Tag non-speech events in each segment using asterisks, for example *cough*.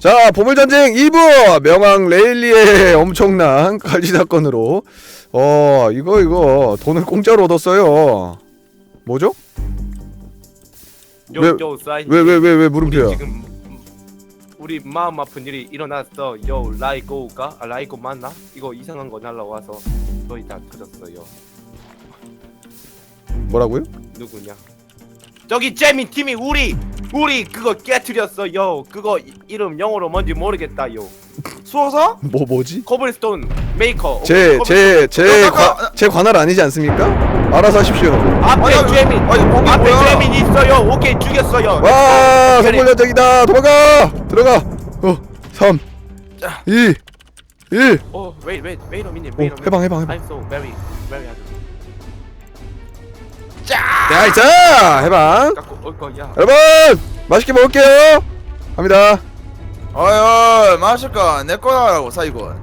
자 보물전쟁 2부! 명왕 레일리의 *laughs* 엄청난 칼지 사건으로. 어 이거 이거 돈을 공짜로 얻었어요. 뭐죠? 왜- 요요 사인 왜 왜 왜왜 물음표야? 지금 우리 마음 아픈 일이 일어났어. 요 라이고가? 아 라이고 맞나? 이거 이상한 거 날라와서 거의 다 터졌어요. 뭐라고요? 누구냐 저기 재민 팀이 우리 우리 그거 깨트렸어 요. 그거 이- 이름 영어로 뭔지 모르겠다 요. 수호서? 뭐 뭐지? 코블스톤 메이커. 제 제제 어, 잠깐, 제 관할 아니지 않습니까? 알아서 하십시오 앞에 아니, 재민 아니, 거기 앞에 뭐야? 재민 있어요. 오케이 죽였어요. 와 그래. 선물전쟁이다. 도망가! 들어가! 어 3 2 1어 wait wait wait a minute 오, wait a minute. 해방 해방 해방 I'm so very very happy 나이스 해방. 깎고 어 거야. 여러분 맛있게 먹을게요. 갑니다. 어이 마실까? 내 거라고 사이건.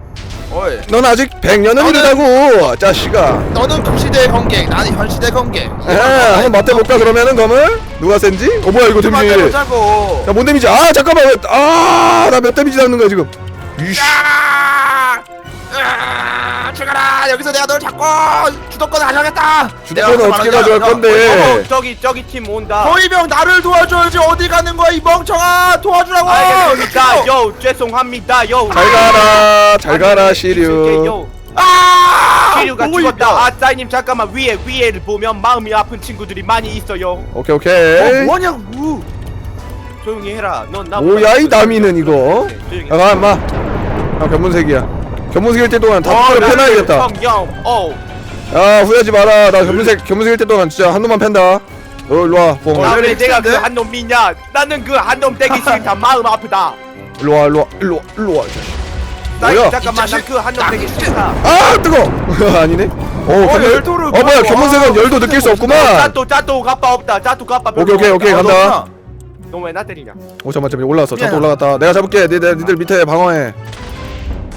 어이. 넌 아직 100년은 너는- 이르다고 짜식아. 너는 구시대 관객 나는 현시대 관객. 에 한번 맞대볼까 그러면은 검을? 누가 센지? 어 뭐야 이거 데미지. 맞대보자고. 야뭔 데미지? 아 잠깐만 아나 몇 데미지 잡는 거야 지금. 이씨 야! 으아! 죽어라. 여기서 내가 널 잡고 주도권 가져가겠다. 주도권은 어떻게 가져갈 건데? 어, 저기 저기 팀 온다. 거의병 나를 도와줘야지. 어디 가는 거야 이 멍청아? 도와주라고. 알겠습니다. 요 죄송합니다. 요 잘 가라. 잘 가라 시류. 요. 아! 시류가 보고 죽었다. 아 사이님 잠깐만. 위에 위에를 보면 마음이 아픈 친구들이 많이 있어요. 오케이 어, 오케이. 뭐냐고. 조용히 해라. 넌나 뭐야 이 남이는 이거. 조용히 야가 인마. 아 견문색이야 견문색일 때 동안 다 어, 성령 어. 야 후회하지 마라. 나 견문색 견문색일 때 동안 진짜 한 놈만 팬다. 어 일로와 뽕 어, 나왜왜 내가 그? 한 놈 믿냐? 나는 그 한놈 되기 싫다 마음 아프다. 일로 와 일로 와 일로 와 일로 와. 이 자식. 사이님 뭐야? 잠깐만 자식. 그한놈 되기 싫다. 아 뜨거! *laughs* 아니네? 어, 견문- 열도를 어 뭐야. 견문색은 아, 열도 느낄 수 없구만. 짜또 짜또 가빠 없다 짜또 가빠 오케이 오케이 오케이 아, 간다. 너왜나 때리냐? 오 잠깐만 잠깐만 올라왔어. 미안해. 올라갔다. 내가 잡을게. 니들 니들 밑에 방어해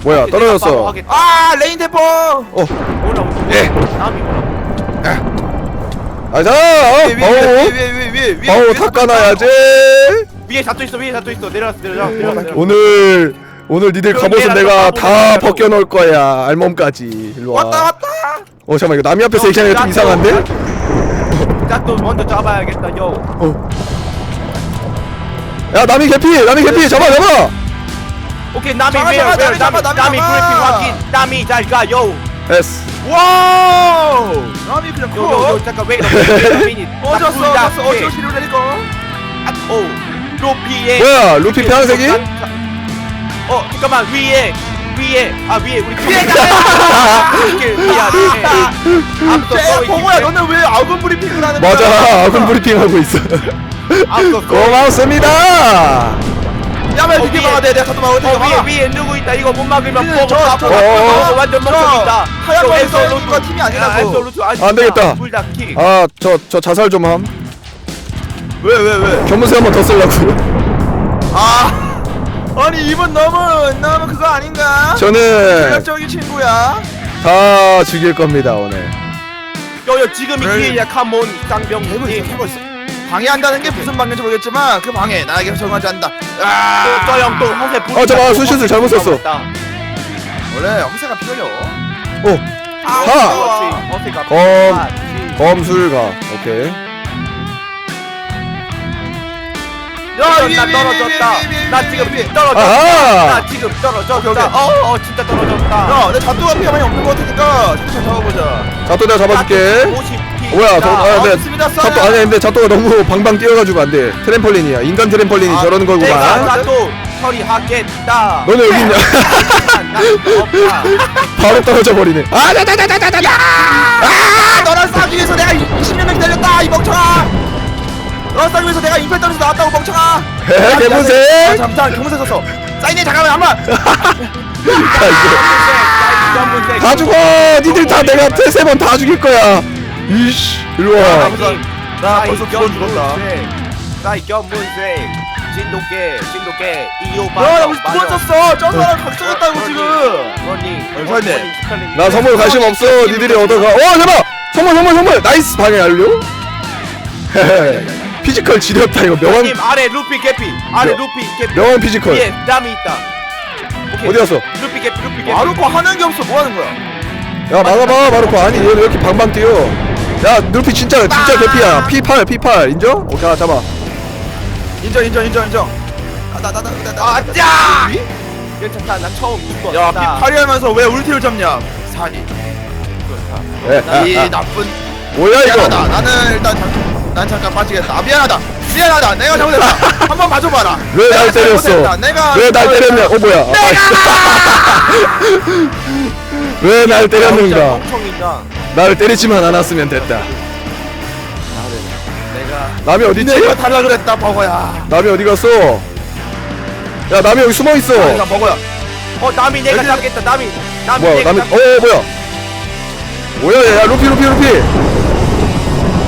뭐야 떨어졌어. 아 레인 대포! 어. 올라오고? 예. 남이 아자! 어? 위에 방어 위에 위에 위에 위에 위에 방어 위에 닦아놔야지. 위에 잡도 있어 위에 잡도 있어. 내려왔어 내려왔어 내려왔어. 오늘 오늘 니들 그럼 갑옷은 얘랑 내가 또 다. 벗겨놓을 거야 알몸까지. 일로 와. 왔다 왔다! 어 잠깐만 이거 남이 앞에서 얘기하니까 좀 이상한데? 짜또 먼저 잡아야겠다 요. 어. 야 남이 개피 남이 개피 잡아 잡아 오케이 남이 잡아, 왜 잡아, 남이 잡아, 남이 잡아. 브리핑 확인 남이 잘 가요? 에스. 와우! 남이 그냥 커 잠깐 왜 이러니 어졌어? 어졌어? 어쩔 시로 내리고 오. 루피에 뭐야? 루피 파란색이? 어 잠깐만 위에 위에. 아 위에 우리 위에 이렇게 미안해 앞서 쟤써 봉호야 너는 왜 아군 브리핑을 하는 거야? 맞아 아군 브리핑 하고 있어. 앞서 써 고맙습니다 어, 이렇게 위에. 막아 내 내가 가도 막아 어 내가 막아 위에 위에 누구 있다 이거 못 막으면 위에 뽕 저, 다 저, 뽕. 어, 어, 어, 완전 저 먹힙니다 하얀 거 팀이 아니라고. 앱솔루트 안 되겠다. 불닭킥 아 저 저 자살 좀 함 왜 왜 왜? 견문색 한번 더 쓰려고 아 *laughs* 아니 이분 너무 너무 그거 아닌가? 저는 매력적인 친구야 다 죽일 겁니다 오늘 요요 지금이 왜? 기회야 카몬 쌍병 개고 있어 방해한다는 게 무슨 방해인지 모르겠지만 그 방해 나에게 적응하지 않는다 아 또저형또 허세 어, 잠깐만, 순실수 잘못 썼어. 원래 허세가 필요해요 오 하! 허세가 검. 검술가 오케이 야, 나 떨어졌다. 나 지금. 떨어졌다. 아하. 나 지금 떨어졌다. 어, 어, 진짜 떨어졌다. 야 내 잡도가 피가 많이 없는 거 같으니까 잘 잡아보자 자 또 내가 잡아줄게 50피. 뭐야 저 아, 네. 좋습니다, 쏴요. 자또 아니 근데 자또가 너무 방방 뛰어가지고 안돼 트램펄린이야 인간 트램펄린이 아, 저러는 내가 거구만 나도 처리하겠다. 너는 여기 있냐 난 *laughs* 없다. 바로 떨어져 버리네 아다다다다다다 아 너랑 싸기 위해서 내가 20년 기다렸다 이 멍청아 너랑 싸기 위해서 내가 임팩 떨어서 나왔다고 멍청아. 아, 잠깐 개문색 썼어 사인해 잠깐만 한번. *laughs* 다 죽어 니들 다 내가 세번 다 죽일 거야 이씨. 일로와. 나 벌써 두번 죽었다. 사이 검은색. 진돗개, 진돗개, 이오바. 야 여기 두번 썼어. 저 사람 각성했다고 지금. 러닝. 나 선물 관심 없어. 니들이 얻어가. 어 잠깐 선물 선물 선물! 나이스! 방해 완료 *laughs* 피지컬 지렸다 이거. 명왕 형님 아래 루피 개피. 아래 명- 루피 개피. 명왕 피지컬. 위에 남이 있다. 오케이. 어디 갔어? 루피 개피 루피 개피. 마루코 하는 게 없어. 뭐 하는 거야? 야 막아봐 마르코. 아니 얘는 왜 이렇게 방방 뛰어 야 루피 진짜 진짜 개피야. P8 P8 인정? 오케이 아, 잡아. 인정 인정 인정 인정. 아나나나나나. 아짜! 괜찮다. 나 처음 죽었다 야 피파리 하면서 왜 울티를 잡냐? 사기 에, 아, 이 아, 나쁜 뭐야 이거? 미안하다. 나는 일단 잠, 난 잠깐 빠지겠다. 아, 미안하다. 미안하다. 내가 잘못했다. *laughs* 한번 봐줘봐라. 왜 날 때렸어. 내가 왜 날 때렸냐? 어 뭐야? *laughs* 왜날 때렸는가? 멍청이다 나를 때리지만 않았으면 됐다. 내가 남이 어딨지? 내가 달라 그랬다 버거야. 남이 어디 갔어? 야 남이 여기 숨어 있어. 아니다 버거야. 어 남이 내가 여기- 잡겠다 남이. 남이 뭐야 내가 남이 잡 어 뭐야? 뭐야 야 루피 루피 루피.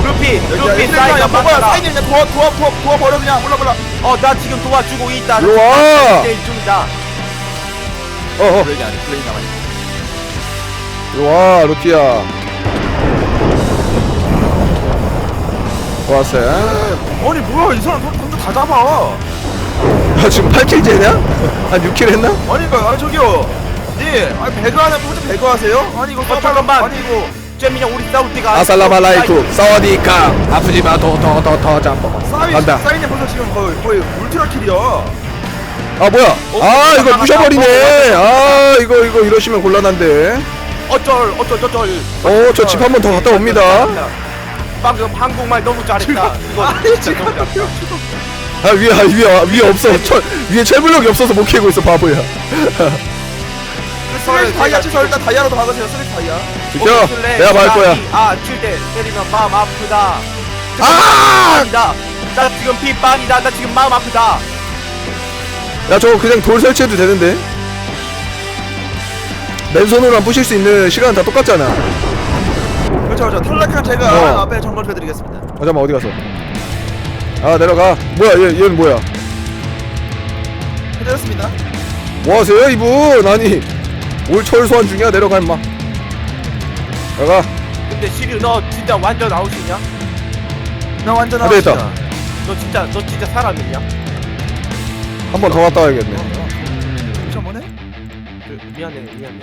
루피 루피 야 사이가 버거야 사이드 그냥 도와 도와 도와 도와 버려 그냥. 몰라 몰라. 어나 지금 도와주고 있다. 일로 와. 제일 중이다. 어어. 플레이 안해 플레이 일로 와 루피야 좋았어 아니 뭐야 이 사람 돈- 돈도 다 잡아. 야 지금 8킬 째냐? 한 6킬 했나? 아니 이거 아 저기요. 예. 아니 배그 하는 분들 배그 하세요? 아니 이거 어, 잠깐만. 아니 이거. 잼민이 형 우리 싸울 때가. 아살라말라이쿠. 사와디카. 아프지마. 더 더 더더 잡아. 사이 간다. 사이님 벌써 지금 거의 거의 울트라 킬이야. 아 뭐야? 아 이거 부셔버리네. 아 이거 이거 이러시면 곤란한데. 어쩔 어쩔 어쩔. 어저 집 한 번 더 갔다 옵니다 방금 한국말 너무 잘했다. *laughs* 이거 진짜 지금 너무 잘했다. *laughs* 아 위에 아, 위에 위에 없어. 철 위에 철블럭이 없어서 못 캐고 있어 바보야. 쓰레기 다이아 치서 일단 다이아로도 박으세요 쓰레기 다이아. 비켜. 내가 말 거야. 아칠때 때리면 마음 아프다. 아! 아니다 나 지금 핏방이다. 나 지금 마음 아프다. 야 저거 그냥 돌 설치해도 되는데? 맨손으로만 부실 수 있는 시간은 다 똑같잖아. 어 그렇죠. 그렇죠 탈락한 제가 어. 앞에 점검해드리겠습니다. 잠깐만 어디 갔어 아 내려가. 뭐야 얘, 얘는 뭐야? 해드렸습니다. 뭐 하세요 이분? 아니 올 철소환 중이야? 내려가 임마. 내려가. 근데 시류 너 진짜 완전 아웃이냐? 나 완전 안 되겠다. 아웃이다. 너 진짜 너 진짜 사람이냐? 한 번 더 갔다 와야겠네. 잠시 한번 해? 그, 미안해 미안해.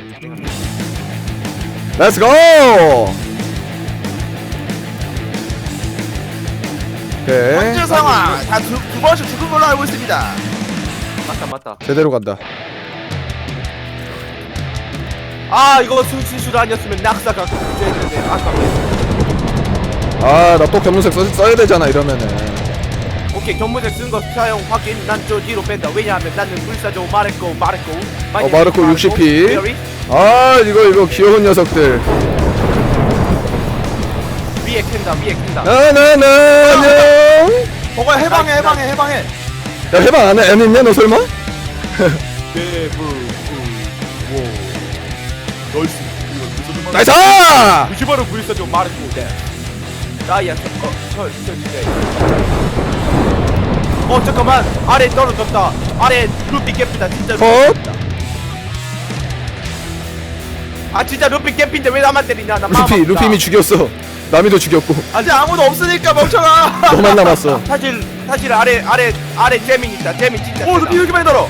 렛츠 고 오케이 현재 상황. 다두 두 번씩 죽은 걸로 알고 있습니다. 맞다 맞다. 제대로 간다. 아 이거 술실수로 아니었으면 낙사가 구조했는데 아깝네. 아 나 또 견문색 써, 써야 되잖아 이러면은. 오케이 견문색 쓴 거 사용 확인. 난 저 뒤로 뺀다. 왜냐하면 나는 불사조 마르코 마르코. 어, 마르코 60p. 아 이거 이거 귀여운 녀석들 위에 캔다 위에 캔다. 나나나 안녕 버거야 해방해 해방해 해방해. 야 해방 안, 해- 안 했냐 너 설마? 나이스! 이게 바로 불사조 마르코 네. 나야 저어철철 어 잠깐만. 아래 떨어졌다. 아래 루피 깨피다 진짜 루피 컷. 깨피다. 아 진짜 루피 깨피인데 왜 나만 때리냐? 나 마음 루피 아프다. 루피 이미 죽였어 남이도 죽였고. 아직 아무도 없으니까 멍청아. 너만 남았어. *laughs* 사실 사실 아래 아래 아래 재민 있다. 재민 진짜 오 루피 이렇게 많이 들어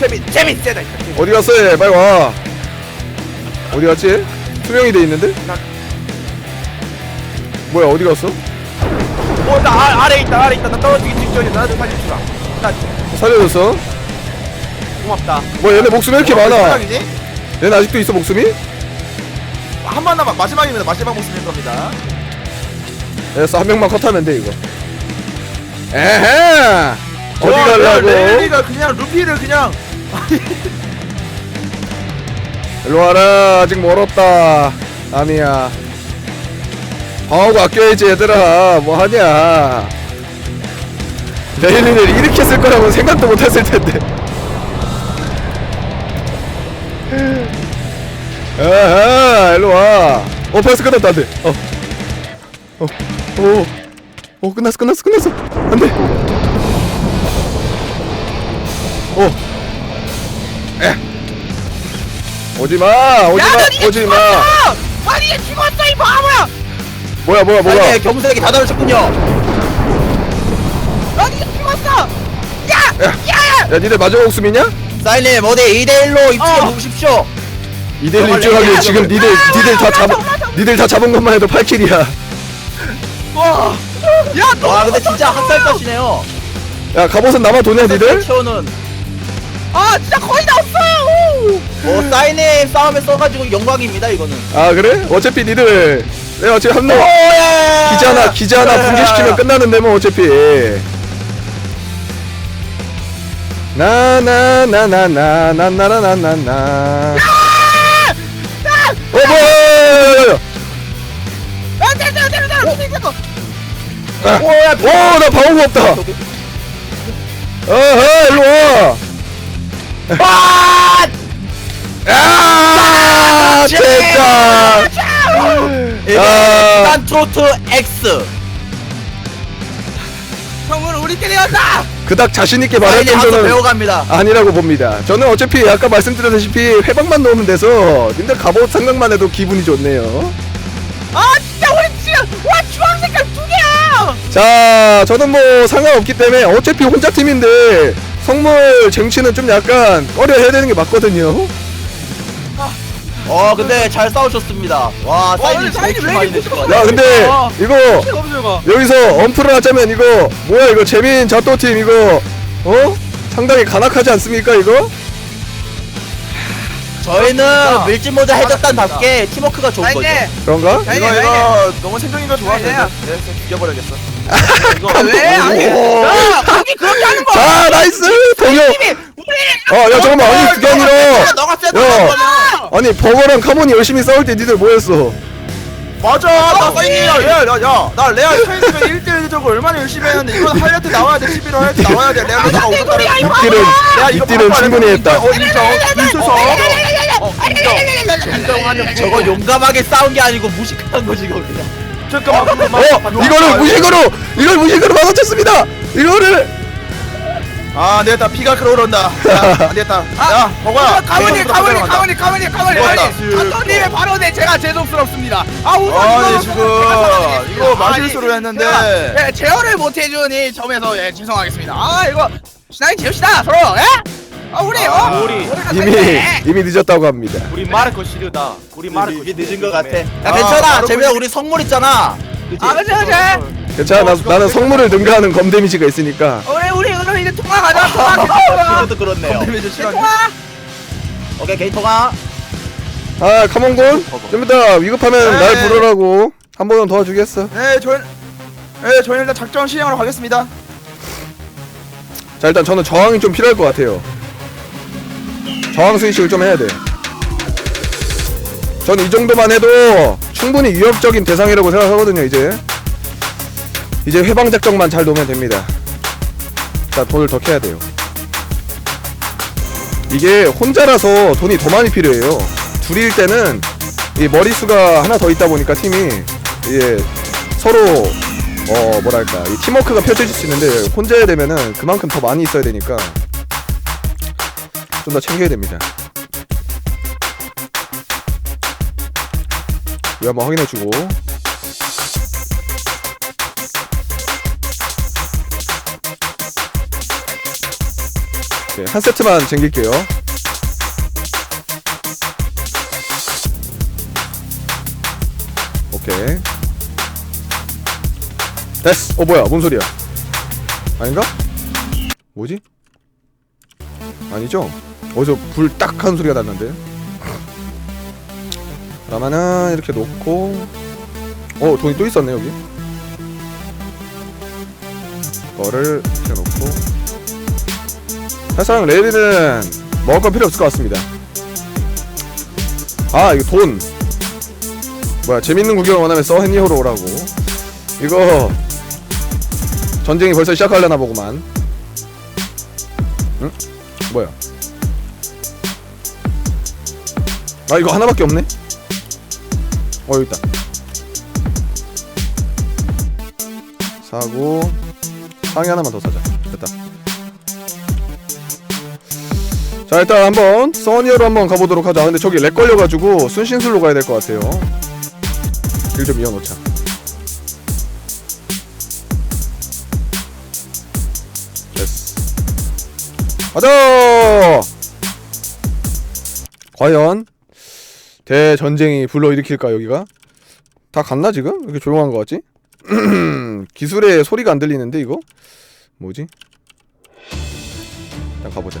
재민 재민 세다. 어디 갔어 얘? 빨리 와. 어디 갔지? 투명이 돼 있는데? 나- 뭐야 어디 갔어? 어나 아, 아래 있다 아래 있다. 나 떨어지기 직전이야. 나좀 살려주라 나 살려줬어? 고맙다. 뭐 얘네 목숨 왜 이렇게 많아? 사랑이니? 얘네 아직도 있어 목숨이? 한번 남아 마지막입니다. 마지막 모습일 겁니다. 됐어 한 명만 컷하면 돼 이거. 에헤! 어디 야, 가려고? 레일리가 그냥 루피를 그냥. *laughs* 일로 와라 아직 멀었다 남이야. 방어구 아껴야지 얘들아. 뭐 하냐? 레일리를 이렇게 쓸 거라고 생각도 못 했을 텐데 *laughs* 아하 일로 와 어 벌써 끝났다. 안돼. 어. 어. 오. 오 끝났어 끝났어 끝났어. 안돼. 오 에. 오지마 오지마 오지마. 아니 죽었어 이 바보야! 뭐야 뭐야 뭐야? 겸색이 다 다르셨군요. 아니 죽었어! 야! 니들 마지막 목숨이냐? 사인님 어디 2대1로 입장해 어. 보십시오 2대1 입증하기 지금 니들 니들 다 잡은 니들 다 잡은 것만 해도 8킬이야 와. 와 근데 진짜 학살컷이네요 야 갑옷은 나만 도냐 니들? 채우는 아 진짜 거의 다 없어요. 뭐 사인님 싸움에 써가지고 영광입니다 이거는 아 그래? 어차피 니들 내가 어차피 한명 오예 기자 하나 기자 하나 붕괴시키면 끝나는데 뭐 어차피 나나나나나나나나나나 어 뭐야 아, 뭐야 나 방어구 없다. 어허 일로 와. 아! 아 됐다. 난 아. 트로트 X. 형은 우리끼리였다! 그닥 자신있게 한번 정도는 배워갑니다 아니라고 봅니다. 저는 어차피 아까 말씀드렸다시피 회방만 넣으면 돼서 님들 갑옷 생각만 해도 기분이 좋네요. 아 진짜 우리 진짜 와 주황 색깔 두 개야. 자, 저는 뭐 상관없기 때문에 어차피 혼자 팀인데 성물 쟁취는 좀 약간 꺼려 해야 되는 게 맞거든요. 어 근데 잘 싸우셨습니다 와 근데 사인님 킬왜 많이 이렇게 내실 것 무서워? 야, 같아요 근데 아. 이거 좋아. 여기서 엄프를 하자면 이거 뭐야 이거 재민 자또 팀 이거 어? 상당히 간악하지 않습니까 이거? 저희는 밀짚 모자 해적단답게 팀워크가 좋은 거죠 그런가? 이거 아니, 이거 너무 생존이가 좋아서 아니야. 내가 죽여버려야겠어. *laughs* 이거 왜? 아니, 오. 야, 거기 그렇게 하는 거. 자, 나이스! 동료! 어, 야, 잠깐만, 아니, 그게 아니라! 너가 쎄 야, 아니, 버거랑 카몬이 열심히 싸울 때 니들 뭐 했어? 맞아, 나 사인이야. 야, 야, 야, 나 레알 사인이면 1대1 적을 얼마나 열심히 했는데 이건 하이라이트 나와야 돼. 11월 하이라이트 나와야 돼. 내가 내가 달에 입딜은, 입딜은 충분히 했다. 어, 인정. 있어서. 어, 인정. 인정하는 저거 용감하게 싸운 게 아니고 무식한 거지 이거 그냥 잠깐만. 어! 이거를 무식으로! 이걸 무식으로 막아쳤습니다! 이거를! 아, 내가 다 피가 끓어오른다. 야, 안 됐다. 야, 버거야. 가만히 가만히. 가만히 가만히 가만히. 아니 감독님의 발언에 제가 죄송스럽습니다 아 우선 아니, 지금. 이거 마실 아니, 수로 했는데. 제가, 예, 제어를 못해준 이 점에서 예, 죄송하겠습니다 아 이거 신나게 지읍시다 서로 예? 아 우리 어? 아, 우리 이미, 이미 늦었다고 합니다. 우리 마르코 시르다 우리 마르코 이게 늦은 것 같아 야 아, 괜찮아 재민아 우리 선물 있잖아 그치? 아 그치 그치 괜찮아, 나, 나는 성물을 능가하는 검 데미지가 있으니까. 우리 우리 오늘 이제 통화 가자 통화 통화 그것도 그렇네요 데미지 시간. 통화 오케이 개인 통화 아, 카몬군. 좀 이따 위급하면 네. 날 부르라고. 한 번은 도와주겠어. 네, 저희 네, 저희는 일단 작전 시행하러 가겠습니다. 자, 일단 저는 저항이 좀 필요할 것 같아요. 저항 스위칭을 좀 해야 돼. 전이 정도만 해도 충분히 위협적인 대상이라고 생각하거든요, 이제. 이제 회방 작전만 잘 놓으면 됩니다. 자, 돈을 더 캐야 돼요. 이게 혼자라서 돈이 더 많이 필요해요. 둘일 때는 이 머릿수가 하나 더 있다 보니까 팀이 이제 서로 어 뭐랄까 이 팀워크가 펼쳐질 수 있는데 혼자 되면은 그만큼 더 많이 있어야 되니까 좀 더 챙겨야 됩니다. 이거 한번 확인해주고 네, 한 세트만 챙길게요. 오케이. 됐어. 어 뭐야? 뭔 소리야? 아닌가? 뭐지? 아니죠? 어디서 불 딱 하는 소리가 났는데. 그러면은 이렇게 놓고 어 돈이 또 있었네 여기. 거를 이렇게 놓고 사실상 레일리는 먹을 건 필요 없을 것 같습니다. 아 이거 돈. 뭐야 재밌는 구경 원하면 써헤니호로 오라고. 이거 전쟁이 벌써 시작하려나 보구만. 응? 뭐야? 아 이거 하나밖에 없네? 어 여기 있다. 사고 상의 하나만 더 사자 자 일단 한번 써니어로 한번 가보도록 하자. 근데 저기 렉 걸려가지고 순신술로 가야 될 것 같아요. 길 좀 이어놓자. 가자! 과연 대전쟁이 불러일으킬까 여기가? 다 갔나 지금? 이렇게 조용한 거 같지? *clears throat* 기술에 소리가 안 들리는데 이거? 뭐지? 일단 가보자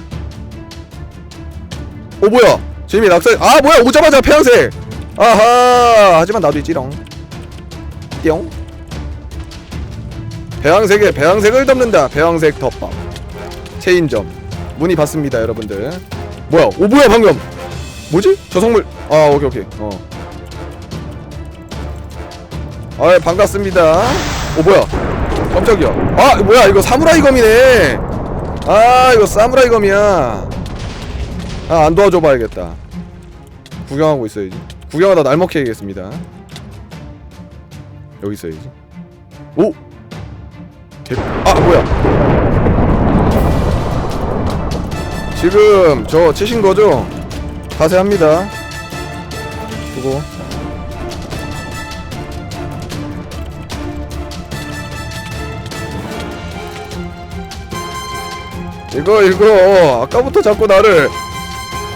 오 뭐야? 재미 낙사 아 뭐야? 오자마자 폐양색 아하. 하지만 나도 있지롱 띠용. 배양색에 배양색을 덮는다. 배양색 덮밥. 체인점. 문의 받습니다 여러분들. 뭐야? 오 뭐야 방금? 뭐지? 저 성물. 아 오케이 오케이. 어. 아, 반갑습니다. 오, 뭐야? 깜짝이야. 아, 뭐야? 이거 사무라이 검이네. 아, 이거 사무라이 검이야. 아, 안 도와줘 봐야겠다. 구경하고 있어야지. 구경하다 날 먹혀야겠습니다. 여기 있어야지. 오! 개... 아, 뭐야? 지금 저 치신 거죠? 자세합니다. 수고. 이거 이거 아까부터 자꾸 나를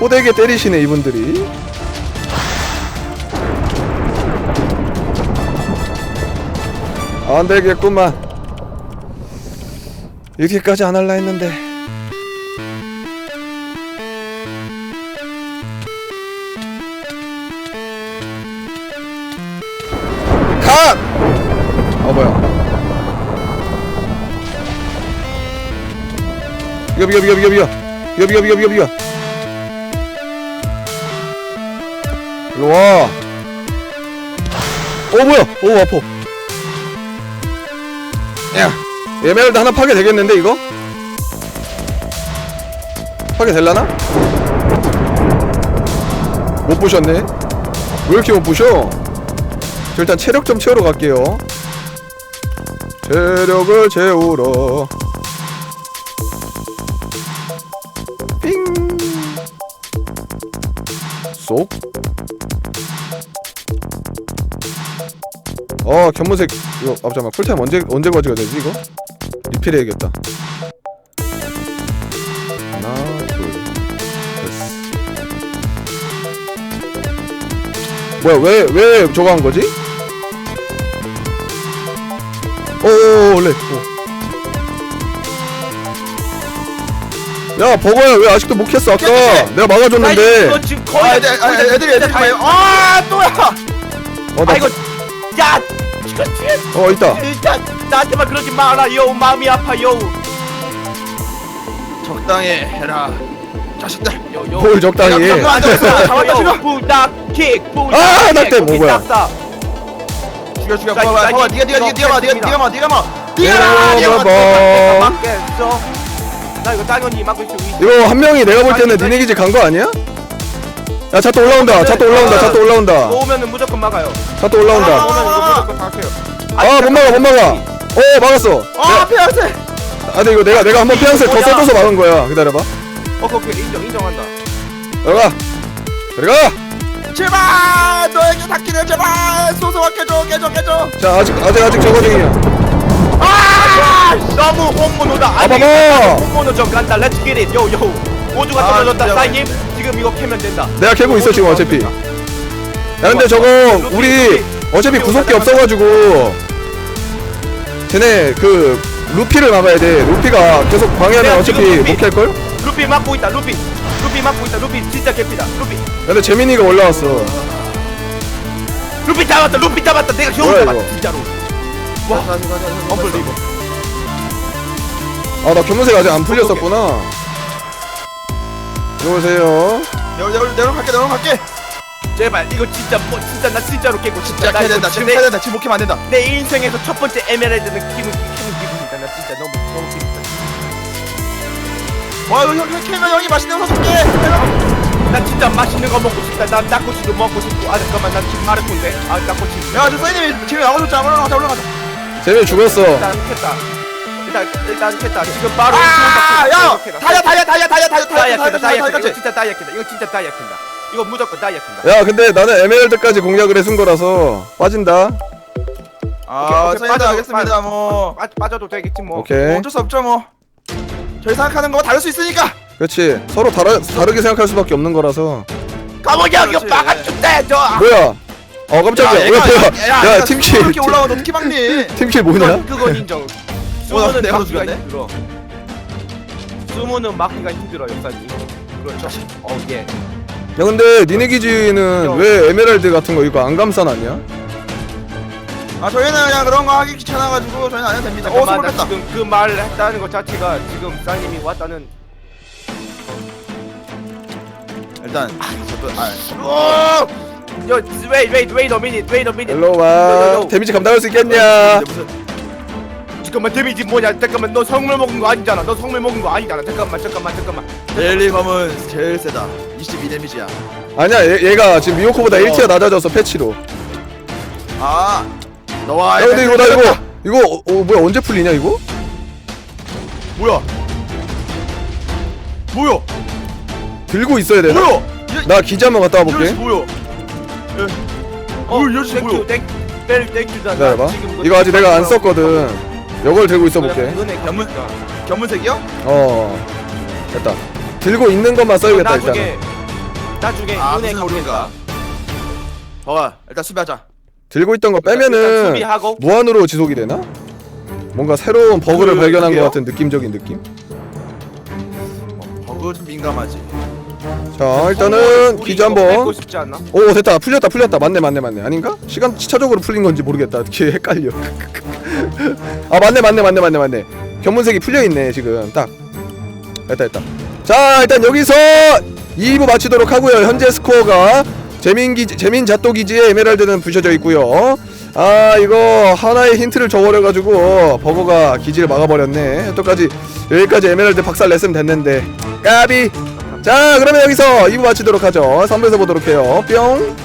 호되게 때리시네 이분들이. 안 되겠구만. 이렇게까지 안 할라 했는데. 컷! 어 뭐야? 비겨 비겨 비겨 비겨. 비겨 비겨 비겨 비겨 비겨 와. 어 뭐야? 오 아파. 야, 에메랄드 하나 파괴 되겠는데 이거? 파괴 될라나? 못 보셨네. 왜 이렇게 못 보셔? 저 일단 체력 좀 채우러 갈게요. 체력을 채우러. 삥. 쏙. 어, 견문색 이거 아 잠깐만. 쿨타임 언제 언제 가지가 되지 이거? 리필해야겠다. 하나, 둘, 셋. 뭐야? 왜 왜 저거 한 거지? 오, 오, 원래. 야, 버거야 왜 아직도 못 켰어? 아까 내가 막아줬는데. 너 지금 아 거의 애들 아, 애들이 애들이 봐요 아 또야 어, 나, 아 이거 야 이거 뒤에 어 있다. 일단 나한테만 그러지 마라 요 마음이 아파 요 적당히 해라 자식들 요요 뭘 적당히 해. 지금. 부닥킥 아, 낙대, 뭐, 뭐야. 죽여 죽여 자, 봐봐 자, 봐봐 이- 니가 니가 이거 니가 마 니가. 니가 마 니가 마 어, 니가 마 니가 마 뭐. 맞겠어 나 이거 당연히 수 있어 이거 한 명이 내가 볼 때는 니네 기지 간 거 아니야? 야, 차 또 올라온다. 차 또 올라온다. 차 또 올라온다. 오면은 무조건 막아요 차 또 올라온다. 오면 이거 무조건 막혀요 아, 못 막아, 못 막아. 어, 막았어. 아 폐하세 아, 근데 이거 내가 내가 한번 피앙새 더 써줘서 막은 거야. 기다려봐. 어 오케이 인정 인정한다 들어가. 들어가. 제발 너에게 닿기를 제발 소소하게 깨줘 깨줘 깨줘 자, 아직 아직 아직 저거 중이야. 아 너무 홍문호다 아, 봐봐. 홍문호 좀 간다 렛츠 기릿 요요 오주가 아, 떨어졌다 진짜. 사인님 지금 이거 캐면 된다 내가 캐고 있어 지금 어차피. 야, 근데 저거 우리 어차피 구속기 없어가지고 쟤네 그 루피를 막아야 돼. 루피가 계속 방해하면 어차피. 못 캘 걸? 루피 막고 있다 루피 루피 막고 있다 루피 진짜 개피다 루피 근데 재민이가 올라왔어. 루피 잡았다 루피 잡았다 내가 겨우 뭐야, 잡았다 이거? 진짜로 와 엄블리버 아, 나 견문색 아직 안 풀렸었구나. 들어오세요. 내가 내가 내가 갈게 내가 갈게. 제발 이거 진짜 뭐 진짜 나 진짜로 깨고 진짜 나 이거 된다 지금 내, 캐야 된다. 지금 못 캐면 안 된다. 내 인생에서 첫 번째 에메랄드는 기분 기분 기분이다. 나 진짜 너무 너무 기분이다. 와 이거 형 형, 캐면 형이 맛있는 거 사줄게. 나 진짜 맛있는 거 먹고 싶다. 나 닭꼬치도 먹고 싶고. 아 잠깐만 나 지금 마르콘데. 아 닭꼬치. 야 저 사장님이 지금 나가줬잖아 올라가자 올라가자. 재민 죽었어. 일단 캤다 일단 일단 캤다. 지금 바로 아 야! 다이아 다이아 다이아 다이아 다이아 다이아 다이아 다이아 다이아 진짜 다이아 캔다. 이거 진짜 다이아 캔다. 이거 무조건 다이아 캔다. 야, 근데 나는 에메랄드까지 공략을 해준 거라서 빠진다. 아 오케이, 오케이, 사장님 빠져, 알겠습니다 뭐. 빠, 빠져도 되겠지 뭐. 오케이. 뭐 어쩔 수 없죠 뭐. 저희 생각하는 거 다를 수 있으니까. 그렇지. 서로 다르, 다르게 생각할 수밖에 없는 거라서. 이거 그렇지. 빠가 죽대 저. 뭐야? 어 깜짝이야. 뭐야? 뭐야 야, 야, 팀킬. 이렇게 올라가도 어떻게 막니? *laughs* 팀킬 뭐냐? 그건 인정 수모는 내가 막기가 죽였네? 힘들어 수모는 막기가 힘들어 역사님 그렇죠 어 예 야 근데 니네 기지는 왜 에메랄드 같은 거 이거 안 감싸놨냐? 아 저희는 그냥 그런 거 하기 귀찮아가지고 저희는 안 해도 됩니다. 어 잠깐만. 지금 그 말을 했다는 것 자체가 지금 쌍님이 왔다는 일단 저도 아 오! 요 wait wait wait a minute wait a minute 일로 요, 와. 데미지 감당할 수 있겠냐 이제 무슨 잠깐만 데미지 뭐냐 잠깐만 너 성물 먹은 거 아니잖아 너 성물 먹은 거 아니잖아 잠깐만 잠깐만 잠깐만 데일리 검은 제일 세다. 22 데미지야. 아니야 얘, 얘가 지금 미호코보다 어. 1티어 낮아져서 패치로 아 너와 야 근데 이거 나 이거 이거 어, 어, 뭐야 언제 풀리냐 이거? 뭐야? 뭐야? 들고 있어야 되나? 뭐야? 이- 나 기지 한번 갔다 와볼게 뭐야? 어 뭐야, 이럴 수 땡큐 뭐야? 땡 땡, 땡큐다 기다려봐 이거 아직 내가 안 썼거든 이걸 들고 있어 볼게 은혜 견문- 견문 견문색이요? 어 됐다 들고 있는 것만 써야겠다 일단 나중에 나중에 아 무슨 소리인가? 봐봐 일단 수비하자. 들고 있던 거 일단 빼면은 수비하고 무한으로 지속이 되나? 뭔가 새로운 버그를 그- 발견한 것 그게요? 같은 느낌적인 느낌? 어, 버그 좀 민감하지. 자 일단은 우리 기지 이거 뺏고 한번 싶지 않나? 오 됐다 풀렸다 풀렸다 맞네 맞네 맞네 아닌가? 시간 시차적으로 풀린 건지 모르겠다 *laughs* 이렇게 헷갈려 *laughs* 아 맞네 맞네 맞네 맞네 맞네. 견문색이 풀려있네 지금. 딱. 됐다 됐다. 자 일단 여기서 2부 마치도록 하고요. 현재 스코어가 재민기지 재민잣도기지에 에메랄드는 부셔져 있고요. 아 이거 하나의 힌트를 줘버려가지고 버거가 기지를 막아버렸네. 여기까지 여기까지 에메랄드 박살 냈으면 됐는데. 까비! 자 그러면 여기서 2부 마치도록 하죠. 3부에서 보도록 해요. 뿅